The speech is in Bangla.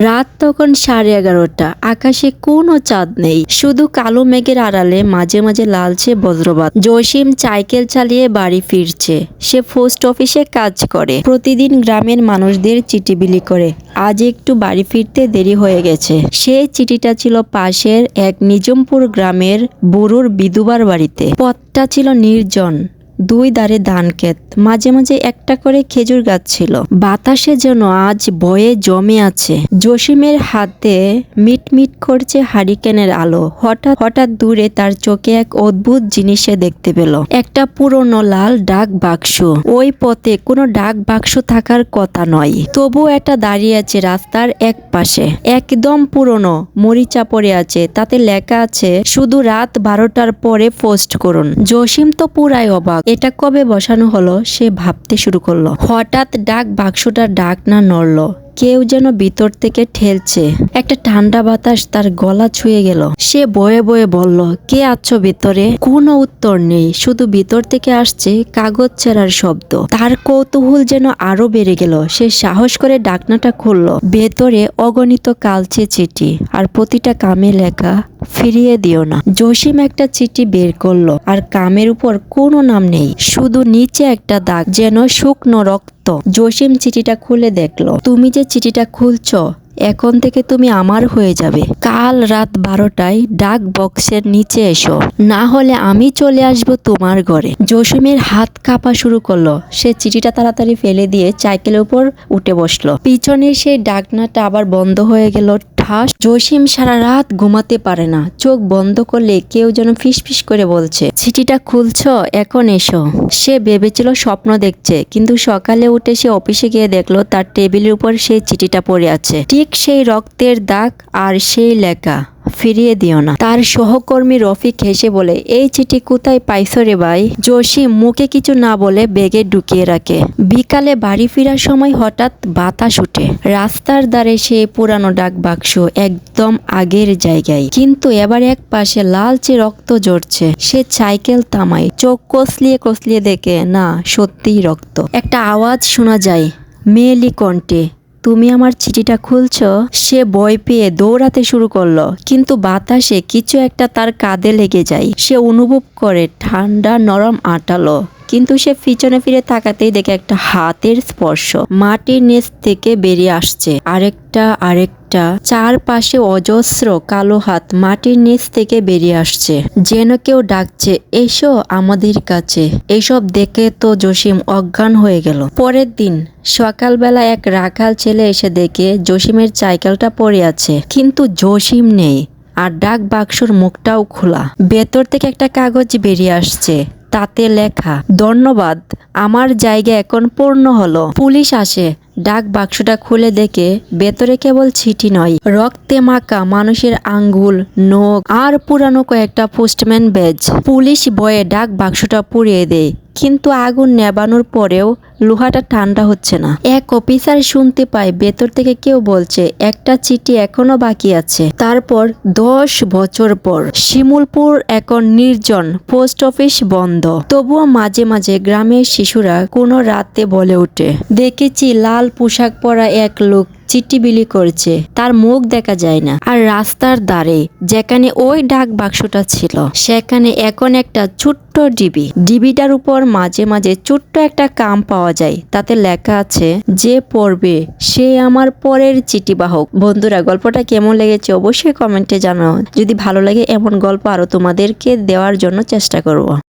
রাত তখন সাড়ে এগারোটা। আকাশে কোনো চাঁদ নেই। শুধু কালো মেঘের আড়ালে মাঝে মাঝে লালচে বজ্রপাত। জসিম সাইকেল চালিয়ে বাড়ি ফিরছে। সে পোস্ট অফিসে কাজ করে। প্রতিদিন গ্রামের মানুষদের চিঠি বিলি করে। আজ একটু বাড়ি ফিরতে দেরি হয়ে গেছে। সেই চিঠিটা ছিল পাশের এক নিজমপুর গ্রামের বুড়োর বিধুবার বাড়িতে। পথটা ছিল নির্জন। দুই ধারে ধান ক্ষেত। মাঝে মাঝে একটা করে খেজুর গাছ ছিল। বাতাসে যেন আজ বয়ে জমে আছে। জসিমের হাতে মিটমিট করছে হারিকেনের আলো। হঠাৎ হঠাৎ দূরে তার চোখে এক অদ্ভুত জিনিসে দেখতে পেল। একটা পুরনো লাল ডাক বাক্স। ওই পথে কোনো ডাক বাক্স থাকার কথা নয়। তবু এটা দাঁড়িয়ে আছে রাস্তার এক পাশে। একদম পুরনো। মরিচা পড়ে আছে। তাতে লেখা আছে, শুধু রাত বারোটার পরে পোস্ট করুন। জসিম তো পুরাই অবাক। এটা কবে বসানো হলো সে ভাবতে শুরু করল। হঠাৎ ডাক বাক্সটা ডাক না নড়লো। কেউ যেন ভিতর থেকে ঠেলছে। একটা ঠান্ডা বাতাস তার গলা ছুঁয়ে গেল। সে বয়ে বয়ে বলল, কে আছো ভিতরে? কোনো উত্তর নেই। শুধু ভিতর থেকে আসছে কাগজ ছেঁড়ার শব্দ। তার কৌতূহল যেন আরও বেড়ে গেল। সে সাহস করে ডাকনাটা খুলল। ভেতরে অগণিত কালচে চিঠি আর প্রতিটা কামে লেখা ফিরিয়ে দিও না। জসিম একটা চিঠি বের করল, আর কামের উপর কোনো নাম নেই, শুধু নিচে একটা দাগ যেন শুকনো রক্ত। জসিম চিঠিটা খুলে দেখল, তুমি যে চিঠিটা খুলছো এখন থেকে তুমি আমার হয়ে যাবে। কাল রাত বারোটায় ডাক বক্সের নিচে এসো। না হলে আমি চলে আসব তোমার ঘরে। জসিমের হাত কাঁপা শুরু করল। সে চিঠিটা তাড়াতাড়ি ফেলে দিয়ে সাইকেলের উপর উঠে বসল। পিছনের সেই ডাকনাটা আবার বন্ধ হয়ে গেল। ঠাস, জসিম সারা রাত ঘুমাতে পারে না। চোখ বন্ধ করলে কেউ যেন ফিসফিস করে বলছে, চিঠিটা খুলছ? এখন এসো। সে ভেবেছিল স্বপ্ন দেখছে, কিন্তু সকালে উঠে সে অফিসে গিয়ে দেখল তার টেবিলের উপর সেই চিঠিটা পড়ে আছে। ঠিক সেই রক্তের দাগ আর সেই লেখা ফিরিয়ে দিও না। তার সহকর্মী রফিক হেসে বলে, এই চিঠি কোথায় পাইছো রে ভাই? জসিম মুখে কিছু না বলে বেগে ঢুকিয়ে রাখে। বিকালে বাড়ি ফেরার সময় হঠাৎ বাতাস উঠে। রাস্তার ধারে সে পুরানো ডাক বাক্স একদম আগের জায়গায়। কিন্তু এবার এক পাশে লালচে রক্ত জড়ছে সে সাইকেল থামায়। চোখ কসলিয়ে কসলিয়ে দেখে, না, সত্যিই রক্ত। একটা আওয়াজ শোনা যায়, মেয়েলি কণ্ঠে। তুমি আমার চিঠিটা খুলছ, সে ভয় পেয়ে দৌড়াতে শুরু করল। কিন্তু বাতাসে কিছু একটা তার কাঁধে লেগে যায়। সে অনুভব করে ঠান্ডা নরম আটালো কিন্তু সে পিছনে ফিরে তাকাতেই দেখে একটা হাতের স্পর্শ। মাটির নিচ থেকে বেরিয়ে আসছে। আরেকটা আরেকটা চারপাশে অজস্র কালো হাত মাটির নিচ থেকে বেরিয়ে আসছে। যেন কেউ ডাকছে, এসো আমাদের কাছে। এসব দেখে তো জসিম অজ্ঞান হয়ে গেল। পরের দিন সকালবেলা এক রাখাল ছেলে এসে দেখে জসিমের সাইকেলটা পড়ে আছে, কিন্তু জসিম নেই আর ডাক বাক্সর মুখটাও খোলা। ভেতর থেকে একটা কাগজ বেরিয়ে আসছে, তাতে লেখা, ধন্যবাদ, আমার জায়গা এখন পূর্ণ হলো। পুলিশ আসে ডাক বাক্সটা খুলে দেখে ভেতরে কেবল ছিটি নয়, রক্তে মাকা মানুষের আঙ্গুল, নখ আর পুরানো কয়েকটা পোস্টম্যান ব্যাজ। পুলিশ বয়ে ডাক বাক্সটা পুড়িয়ে দেয়। কিন্তু আগুন নেবানোর পরেও লোহাটা ঠান্ডা হচ্ছে না। এক অফিসার শুনতে পায়, ভেতর থেকে কেউ বলছে, একটা চিঠি এখনও বাকি আছে। তারপর দশ বছর পর শিমুলপুর এখন নির্জন পোস্ট অফিস বন্ধ। তবুও মাঝে মাঝে গ্রামের শিশুরা কোনো রাতে বলে ওঠে। দেখেছি লাল পোশাক পরা এক লোক চিঠি বিলি করছে। তার মুখ দেখা যায় না। আর রাস্তার ধারে, যেখানে ওই ডাক বাক্সটা ছিল, সেখানে এখন একটা ছোট্ট ডিবি। ডিবিটার উপর মাঝে মাঝে ছোট্ট একটা কাম পাওয়া যায়। তাতে লেখা আছে, যে পড়বে, সে আমার পরের চিঠি বাহক বন্ধুরা, গল্পটা কেমন লেগেছে অবশ্যই কমেন্টে জানাও। যদি ভালো লাগে, এমন গল্প আরও তোমাদেরকে দেওয়ার জন্য চেষ্টা করব।